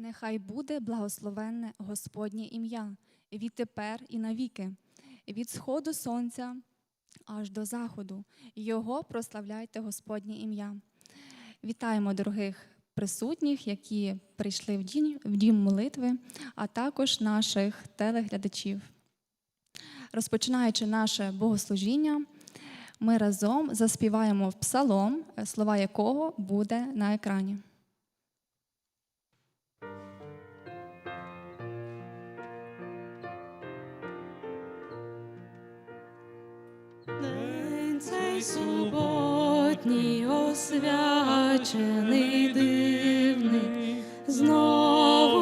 Нехай буде благословенне Господнє ім'я відтепер і навіки, від сходу сонця аж до заходу. Його прославляйте Господнє ім'я. Вітаємо дорогих присутніх, які прийшли в дім, в дім молитви, а також наших телеглядачів. Розпочинаючи наше богослужіння, ми разом заспіваємо в псалом, слова якого буде на екрані. День суботній освячений дивний, знову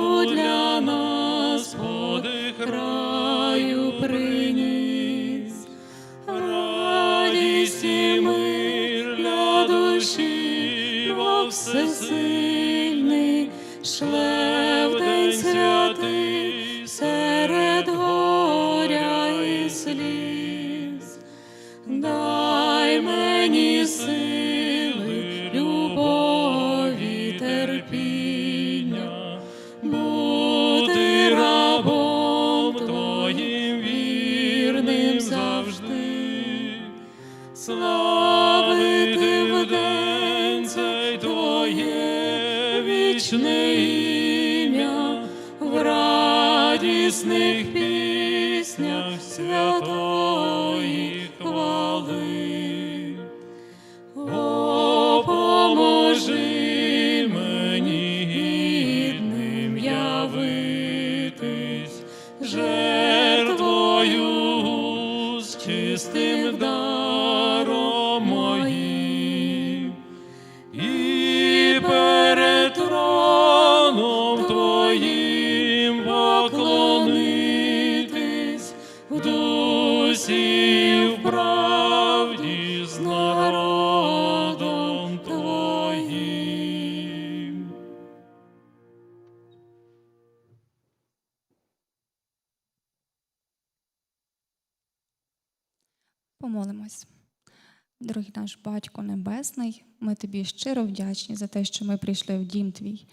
Батько Небесний, ми тобі щиро вдячні за те, що ми прийшли в дім твій,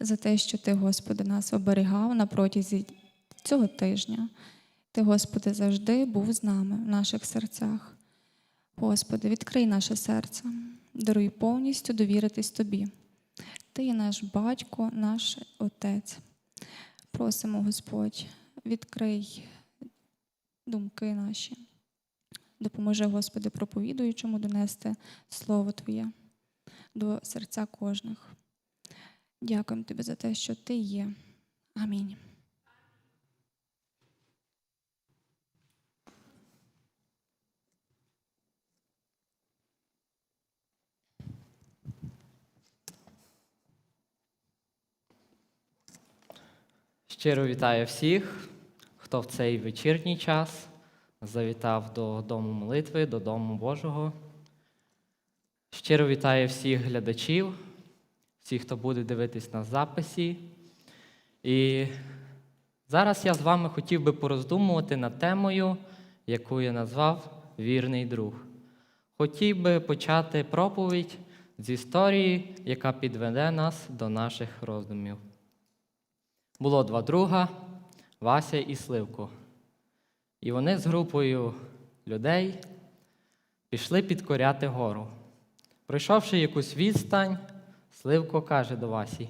за те, що ти, Господи, нас оберігав на протязі цього тижня. Ти, Господи, завжди був з нами в наших серцях. Господи, відкрий наше серце, даруй повністю довіритись Тобі. Ти є наш батько, наш Отець. Просимо, Господь, відкрий думки наші. Допоможи, Господи, проповідуючому донести Слово Твоє до серця кожних. Дякуємо Тобі за те, що Ти є. Амінь. Щиро вітаю всіх, хто в цей вечірній час завітав до Дому молитви, до Дому Божого. Щиро вітаю всіх глядачів, всіх, хто буде дивитись на записі. І зараз я з вами хотів би пороздумувати над темою, яку я назвав Вірний друг. Хотів би почати проповідь з історії, яка підведе нас до наших роздумів. Було два друга Вася і Сливко. І вони з групою людей пішли підкоряти гору. Пройшовши якусь відстань, Сливко каже до Васі: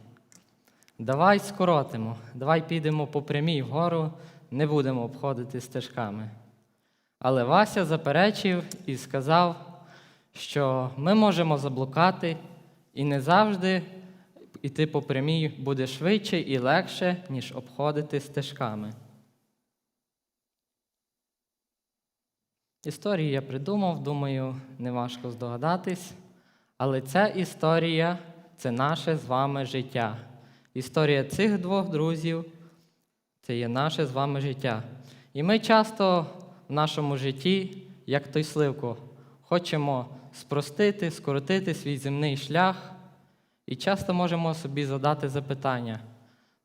Давай скоротимо, давай підемо по прямій вгору, не будемо обходити стежками. Але Вася заперечив і сказав, що ми можемо заблукати і не завжди іти по прямій буде швидше і легше, ніж обходити стежками. Історію я придумав, думаю, неважко здогадатись. Але ця історія це наше з вами життя. Історія цих двох друзів це є наше з вами життя. І ми часто в нашому житті, як той сливко, хочемо спростити, скоротити свій земний шлях. І часто можемо собі задати запитання: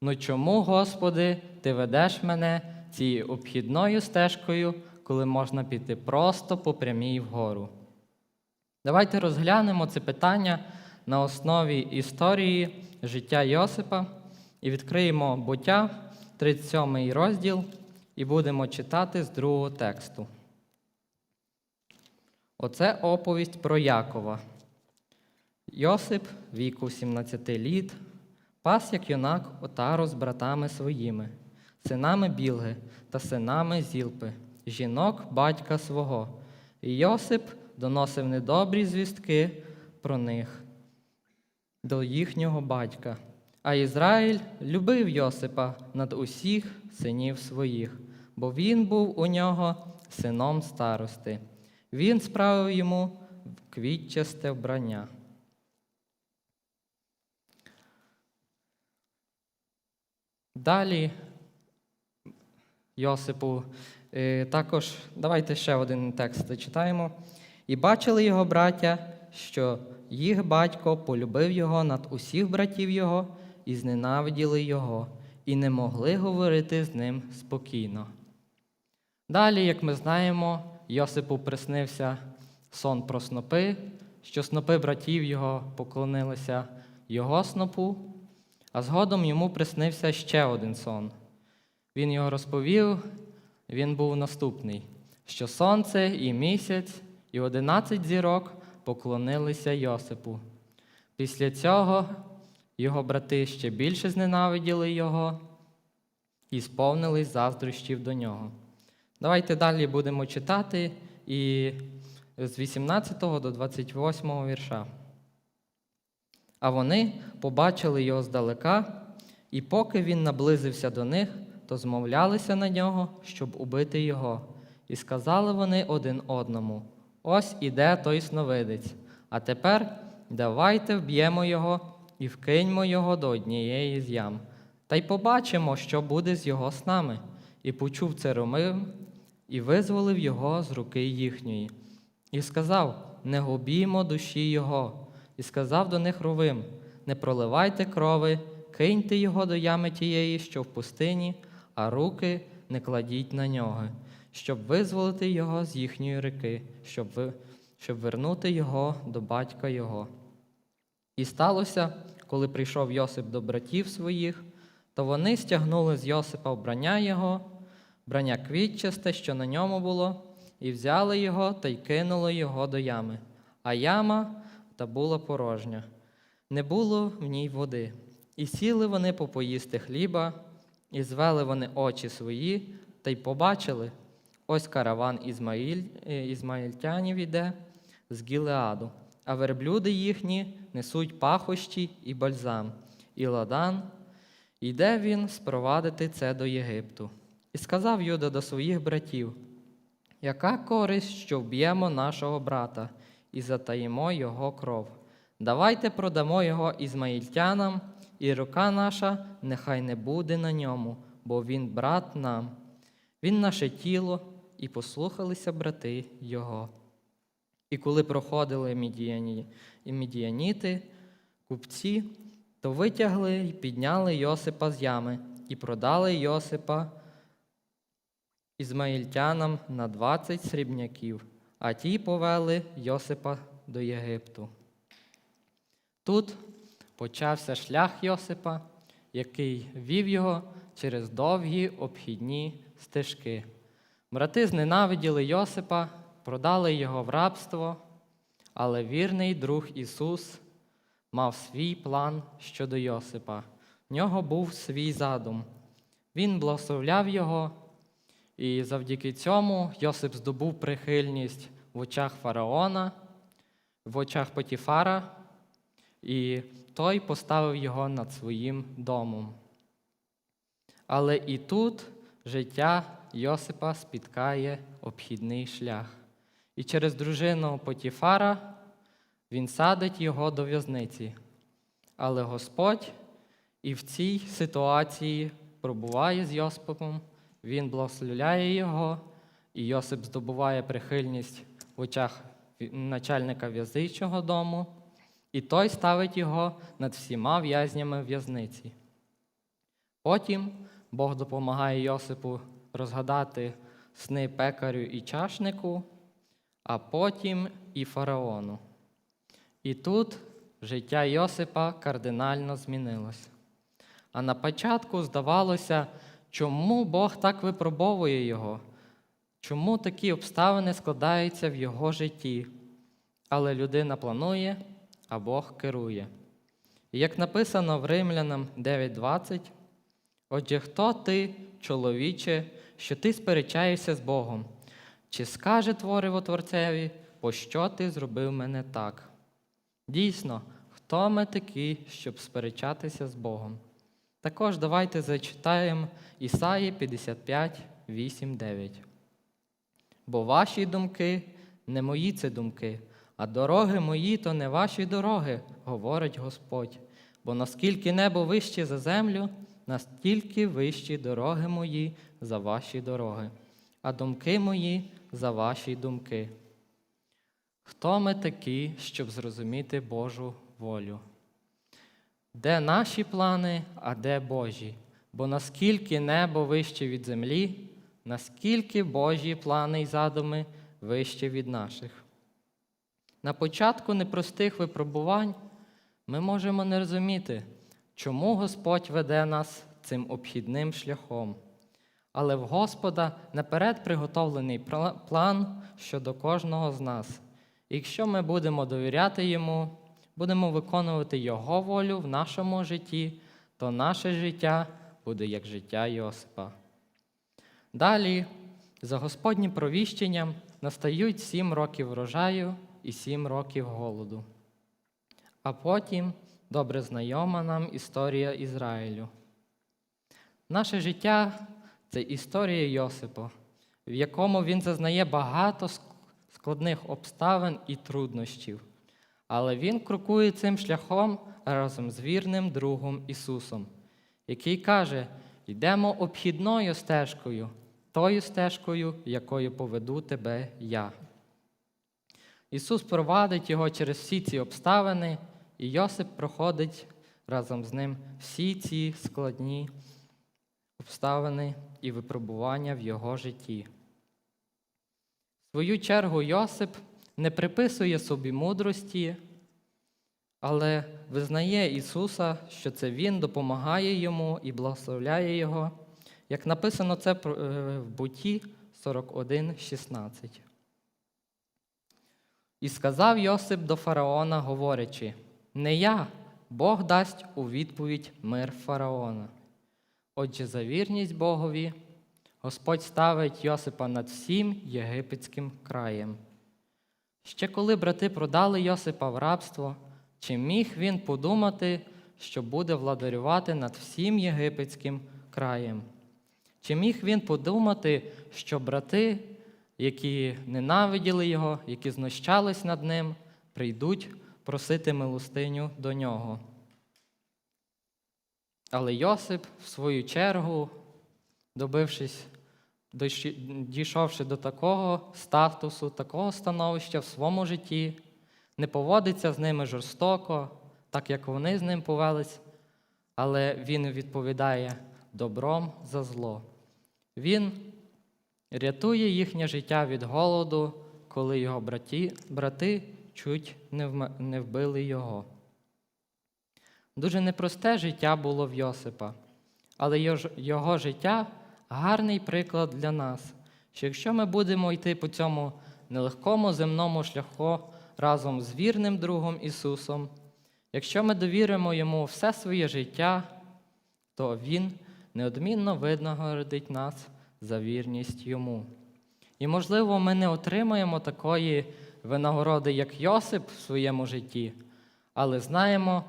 ну чому, Господи, Ти ведеш мене цією обхідною стежкою, коли можна піти просто по прямій вгору? Давайте розглянемо це питання на основі історії життя Йосипа, і відкриємо буття, 37 розділ, і будемо читати з другого тексту. Оце оповість про Якова. Йосип, віку 17 літ, пас як юнак отару з братами своїми, синами Білги та синами Зілпи, жінок батька свого. І Йосип доносив недобрі звістки про них до їхнього батька. А Ізраїль любив Йосипа над усіх синів своїх, бо він був у нього сином старости. Він справив йому квітчасте вбрання. Далі Йосипу також давайте ще один текст зачитаємо. І бачили його браття, що їх батько полюбив його над усіх братів його і зненавиділи його, і не могли говорити з ним спокійно. Далі, як ми знаємо, Йосипу приснився сон про снопи, що снопи братів його поклонилися його снопу, а згодом йому приснився ще один сон. Він його розповів, він був наступний: що сонце і місяць, і одинадцять зірок поклонилися Йосипу. Після цього його брати ще більше зненавиділи його і сповнились заздрощів до нього. Давайте далі будемо читати і з 18 до 28 вірша. А вони побачили його здалека, і поки він наблизився до них, то змовлялися на нього, щоб убити його. І сказали вони один одному: Ось іде той сновидець. А тепер давайте вб'ємо його і вкиньмо його до однієї з ям. Та й побачимо, що буде з його снами. І почув це Ромив, і визволив його з руки їхньої. І сказав: Не губімо душі його. І сказав до них Ровим: Не проливайте крови, киньте його до ями тієї, що в пустині, а руки не кладіть на нього, щоб визволити його з їхньої ріки, щоб, ви, щоб вернути його до батька його. І сталося, коли прийшов Йосип до братів своїх, то вони стягнули з Йосипа вбрання його, вбрання квітчасте, що на ньому було, і взяли його та й кинули його до ями. А яма та була порожня, не було в ній води. І сіли вони попоїсти хліба, і звели вони очі свої, та й побачили, ось караван Ізмаїль, е, ізмаїльтянів іде з Гілеаду, а верблюди їхні несуть пахощі і бальзам, і ладан. Йде він спровадити це до Єгипту. І сказав Юда до своїх братів: яка користь, що вб'ємо нашого брата і затаїмо його кров? Давайте продамо його ізмаїльтянам, і рука наша нехай не буде на ньому, бо він брат нам. Він наше тіло, і послухалися брати його. І коли проходили мідіяні, і мідіяніти, купці, то витягли і підняли Йосипа з ями і продали Йосипа ізмаїльтянам на 20 срібняків, а ті повели Йосипа до Єгипту. Тут почався шлях Йосипа, який вів його через довгі обхідні стежки. Брати зненавиділи Йосипа, продали його в рабство, але вірний друг Ісус мав свій план щодо Йосипа. В нього був свій задум. Він благословляв його, і завдяки цьому Йосип здобув прихильність в очах фараона, в очах Потіфара, і той поставив його над своїм домом. Але і тут життя Йосипа спіткає обхідний шлях. І через дружину Потіфара він садить його до в'язниці. Але Господь і в цій ситуації пробуває з Йосипом, він благословляє його, і Йосип здобуває прихильність в очах начальника в'язичого дому, і той ставить його над всіма в'язнями в'язниці. Потім Бог допомагає Йосипу розгадати сни пекарю і чашнику, а потім і фараону. І тут життя Йосипа кардинально змінилось. А на початку здавалося, чому Бог так випробовує його, чому такі обставини складаються в його житті. Але людина планує, а Бог керує. І як написано в Римлянам 9:20, отже, хто ти, чоловіче, що ти сперечаєшся з Богом? Чи скаже твориво Творцеві, пощо ти зробив мене так? Дійсно, хто ми такі, щоб сперечатися з Богом? Також давайте зачитаємо Ісаї 55, 8, 9. Бо ваші думки не мої це думки, а дороги мої то не ваші дороги, говорить Господь. Бо наскільки небо вище за землю, настільки вищі дороги мої за ваші дороги, а думки мої за ваші думки. Хто ми такі, щоб зрозуміти Божу волю? Де наші плани, а де Божі? Бо наскільки небо вище від землі, наскільки Божі плани й задуми вище від наших. На початку непростих випробувань ми можемо не розуміти, чому Господь веде нас цим обхідним шляхом. Але в Господа наперед приготовлений план щодо кожного з нас. І якщо ми будемо довіряти Йому, будемо виконувати Його волю в нашому житті, то наше життя буде як життя Йосипа. Далі, за Господнім провіщенням, настають сім років врожаю і сім років голоду. А потім добре знайома нам історія Ізраїлю. Наше життя це історія Йосипа, в якому він зазнає багато складних обставин і труднощів. Але він крокує цим шляхом разом з вірним другом Ісусом, який каже: йдемо обхідною стежкою, тою стежкою, якою поведу тебе я. Ісус провадить його через всі ці обставини, і Йосип проходить разом з ним всі ці складні обставини і випробування в його житті. В свою чергу Йосип не приписує собі мудрості, але визнає Ісуса, що це Він допомагає йому і благословляє Його, як написано це е, в Буті 41,16. І сказав Йосип до фараона, говорячи: Не я, Бог дасть у відповідь мир фараона. Отже, за вірність Богові Господь ставить Йосипа над всім єгипетським краєм. Ще коли брати продали Йосипа в рабство, чи міг він подумати, що буде владарювати над всім єгипетським краєм? Чи міг він подумати, що брати, які ненавиділи його, які знущались над ним, прийдуть просити милостиню до нього? Але Йосип, в свою чергу, добившись, дійшовши до такого статусу, такого становища в своєму житті, не поводиться з ними жорстоко, так як вони з ним повелись, але він відповідає добром за зло. Він рятує їхнє життя від голоду, коли його браті, брати чуть не вм- не вбили його. Дуже непросте життя було в Йосипа, але його життя гарний приклад для нас, що якщо ми будемо йти по цьому нелегкому земному шляху разом з вірним другом Ісусом, якщо ми довіримо Йому все своє життя, то Він неодмінно винагородить нас за вірність Йому. І, можливо, ми не отримаємо такої винагороди, як Йосип в своєму житті, але знаємо,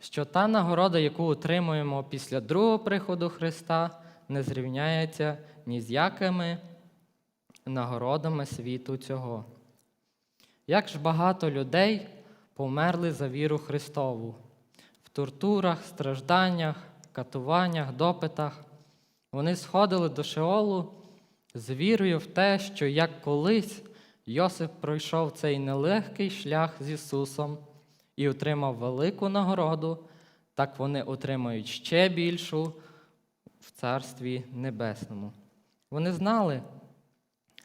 що та нагорода, яку отримуємо після другого приходу Христа, не зрівняється ні з якими нагородами світу цього. Як ж багато людей померли за віру Христову в тортурах, стражданнях, катуваннях, допитах. Вони сходили до Шеолу з вірою в те, що як колись Йосип пройшов цей нелегкий шлях з Ісусом і отримав велику нагороду, так вони отримають ще більшу в Царстві Небесному. Вони знали,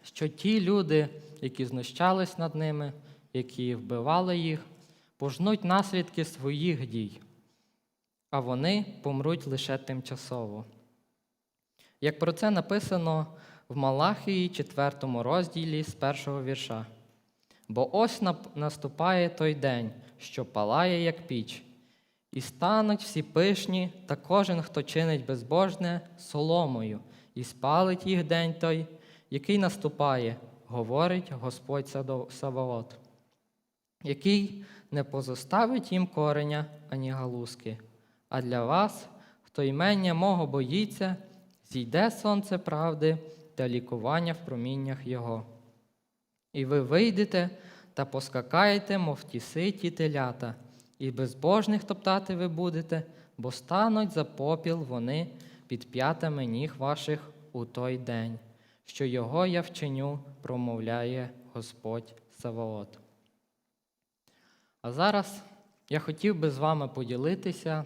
що ті люди, які знущались над ними, які вбивали їх, пожнуть наслідки своїх дій. а вони помруть лише тимчасово. Як про це написано в Малахії, 4 розділі з першого вірша. Бо ось наступає той день, що палає, як піч, і стануть всі пишні, та кожен, хто чинить безбожне, соломою, і спалить їх день той, який наступає, говорить Господь Саваот, який не позоставить їм кореня ані галузки. А для вас, хто імення мого боїться, зійде сонце правди та лікування в проміннях Його. І ви вийдете та поскакаєте, мов ті ситі телята, і безбожних топтати ви будете, бо стануть за попіл вони під п'ятами ніг ваших у той день, що його я вчиню, промовляє Господь Саваот. А зараз я хотів би з вами поділитися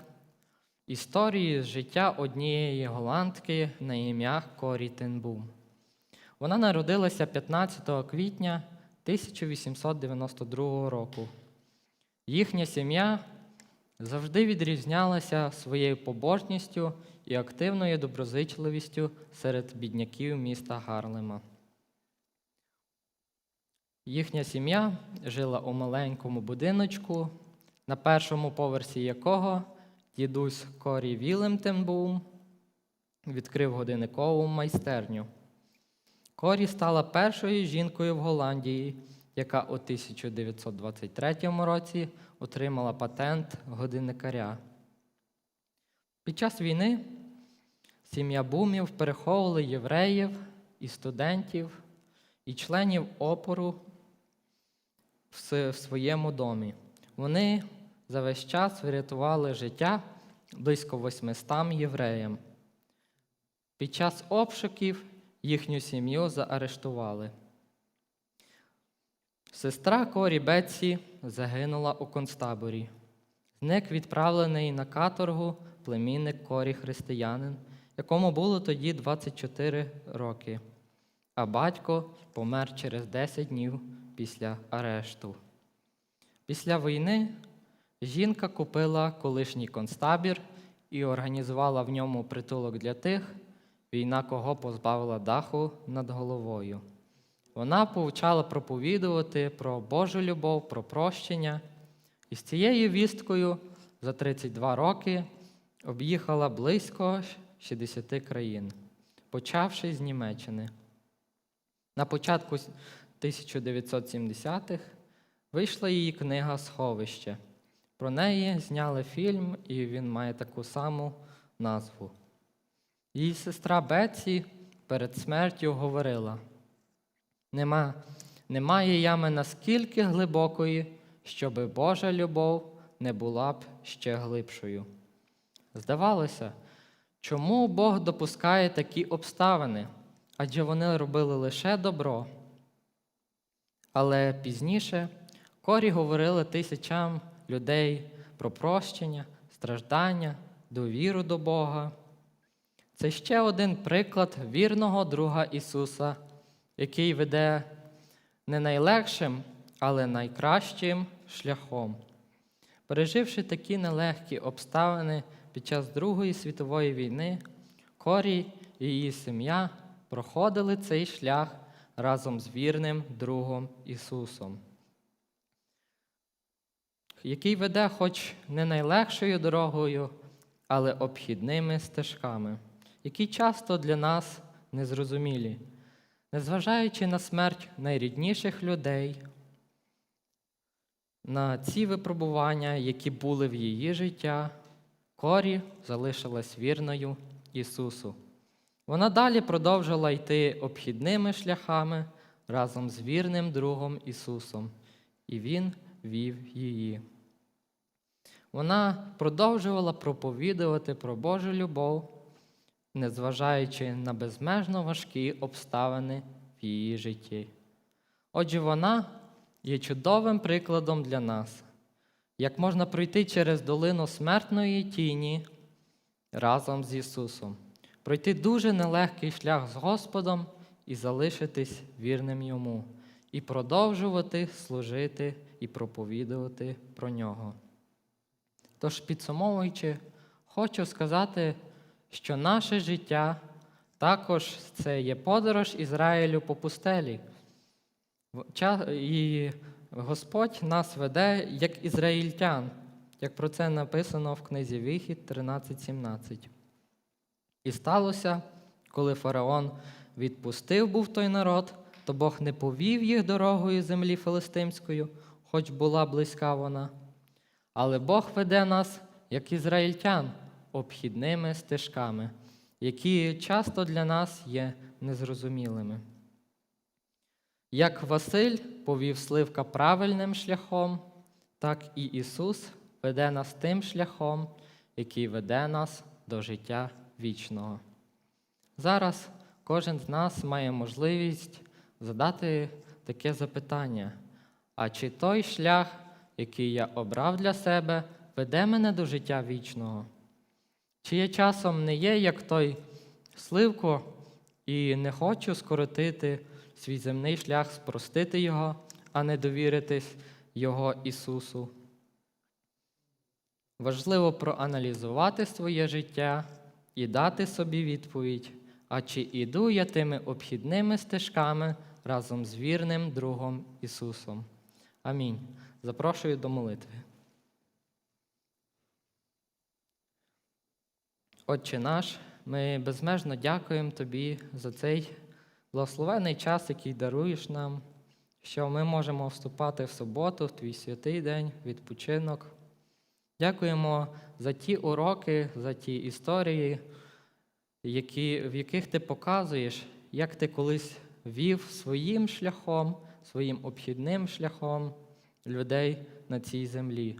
історією з життя однієї голландки на ім'я Корі Тенбум. Вона народилася 15 квітня 1892 року. Їхня сім'я завжди відрізнялася своєю побожністю і активною доброзичливістю серед бідняків міста Гарлема. Їхня сім'я жила у маленькому будиночку, на першому поверсі якого дідусь Корі Вілемтенбум відкрив годинникову майстерню. Корі стала першою жінкою в Голландії, яка у 1923 році отримала патент годинникаря. Під час війни сім'я Бумів переховували євреїв і студентів, і членів опору в своєму домі. Вони за весь час врятували життя близько 800 євреям. Під час обшуків їхню сім'ю заарештували. Сестра Корі Бетсі загинула у концтаборі. Зник відправлений на каторгу племінник Корі Християнин, якому було тоді 24 роки, а батько помер через 10 днів після арешту. Після війни жінка купила колишній концтабір і організувала в ньому притулок для тих, війна кого позбавила даху над головою. Вона повчала проповідувати про Божу любов, про прощення, і з цією вісткою за 32 роки об'їхала близько 60 країн, почавши з Німеччини. На початку 1970-х вийшла її книга Сховище. Про неї зняли фільм, і він має таку саму назву. Її сестра Бетсі перед смертю говорила: Нема, немає ями наскільки глибокої, щоби Божа любов не була б ще глибшою. Здавалося, чому Бог допускає такі обставини? Адже вони робили лише добро. Але пізніше Корі говорили тисячам людей про прощення, страждання, довіру до Бога. Це ще один приклад вірного друга Ісуса, який веде не найлегшим, але найкращим шляхом. Переживши такі нелегкі обставини під час Другої світової війни, Корі і її сім'я проходили цей шлях разом з вірним другом Ісусом, який веде хоч не найлегшою дорогою, але обхідними стежками, які часто для нас незрозумілі, незважаючи на смерть найрідніших людей, на ці випробування, які були в її життя, Корі залишилась вірною Ісусу. Вона далі продовжила йти обхідними шляхами разом з вірним другом Ісусом, і Він вів її. Вона продовжувала проповідувати про Божу любов, незважаючи на безмежно важкі обставини в її житті. Отже, вона є чудовим прикладом для нас, як можна пройти через долину смертної тіні разом з Ісусом, пройти дуже нелегкий шлях з Господом і залишитись вірним Йому, і продовжувати служити і проповідувати про нього. Тож, підсумовуючи, хочу сказати, що наше життя також це є подорож Ізраїлю по пустелі. І Господь нас веде як ізраїльтян, як про це написано в книзі Вихід 13.17. І сталося, коли фараон відпустив був той народ, то Бог не повів їх дорогою землі филистимською, хоч була близька вона. Але Бог веде нас, як ізраїльтян, обхідними стежками, які часто для нас є незрозумілими. Як Василь повів Сливка правильним шляхом, так і Ісус веде нас тим шляхом, який веде нас до життя вічного. Зараз кожен з нас має можливість задати таке запитання: а чи той шлях, який я обрав для себе, веде мене до життя вічного? Чи я часом не є, як той сливко, і не хочу скоротити свій земний шлях, спростити його, а не довіритись Його Ісусу? Важливо проаналізувати своє життя і дати собі відповідь, а чи іду я тими обхідними стежками разом з вірним другом Ісусом. Амінь. Запрошую до молитви. Отче наш, ми безмежно дякуємо Тобі за цей благословений час, який даруєш нам, що ми можемо вступати в суботу, в твій святий день, відпочинок. Дякуємо за ті уроки, за ті історії, які, в яких ти показуєш, як ти колись вів своїм шляхом, своїм обхідним шляхом людей на цій землі.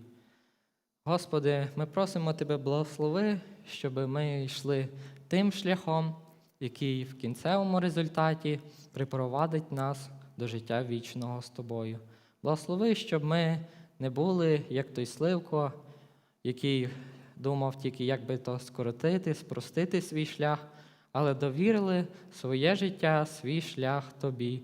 Господи, ми просимо Тебе благослови, щоб ми йшли тим шляхом, який в кінцевому результаті припровадить нас до життя вічного з Тобою. Благослови, щоб ми не були, як той сливко, який думав тільки, як би то скоротити, спростити свій шлях, але довірили своє життя, свій шлях Тобі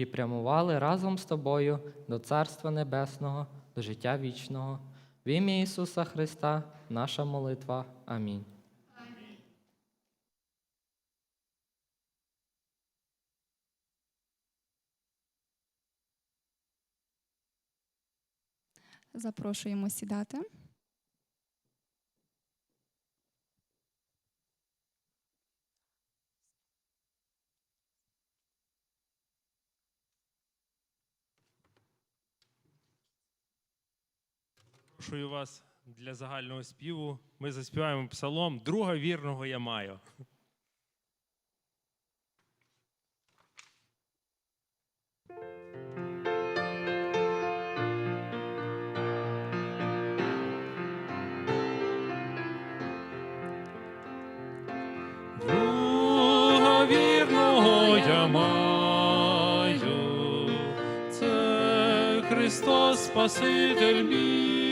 і прямували разом з тобою до Царства Небесного, до життя вічного. В ім'я Ісуса Христа, наша молитва. Амінь. Запрошуємо сідати. Запрошую вас для загального співу. Ми заспіваємо псалом Друга вірного я маю. Друга вірного я маю, це Христос Спаситель мій.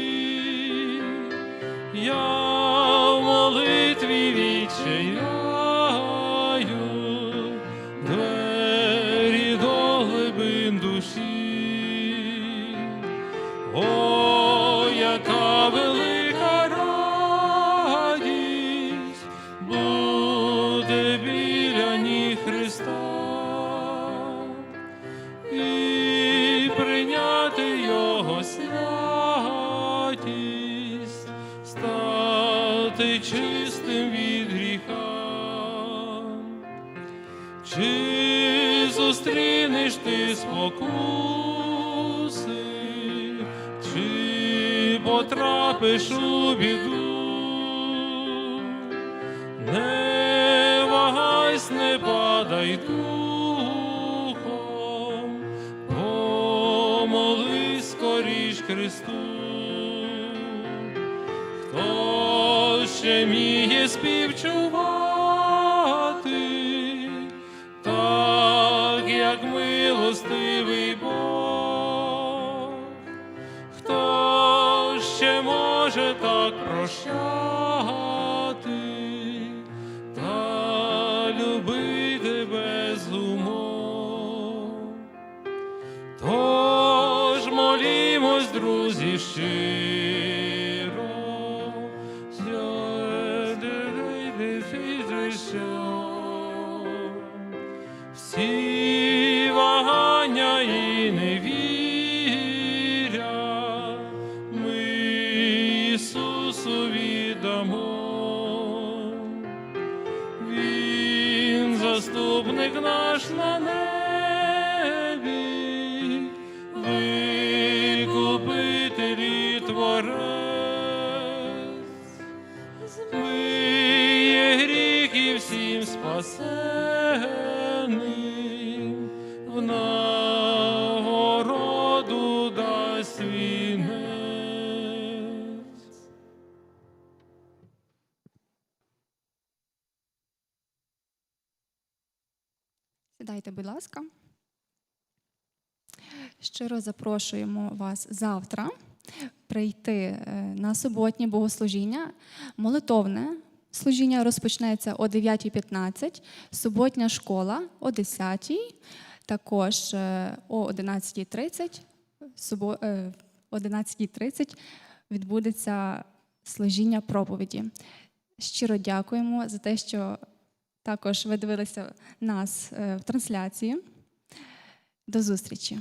Зустрінеш ти спокуси, чи потрапиш у біду? Не вагайсь, не падай духом, помолись скоріш Христу. Хто ще вміє співчувати, fils du ciel. Запрошуємо вас завтра прийти е, на суботнє богослужіння. Молитовне служіння розпочнеться о 9.15, суботня школа о 10.00, також е, о 11.30, субо- е, 11.30 відбудеться служіння проповіді. Щиро дякуємо за те, що також ви дивилися нас в трансляції. До зустрічі!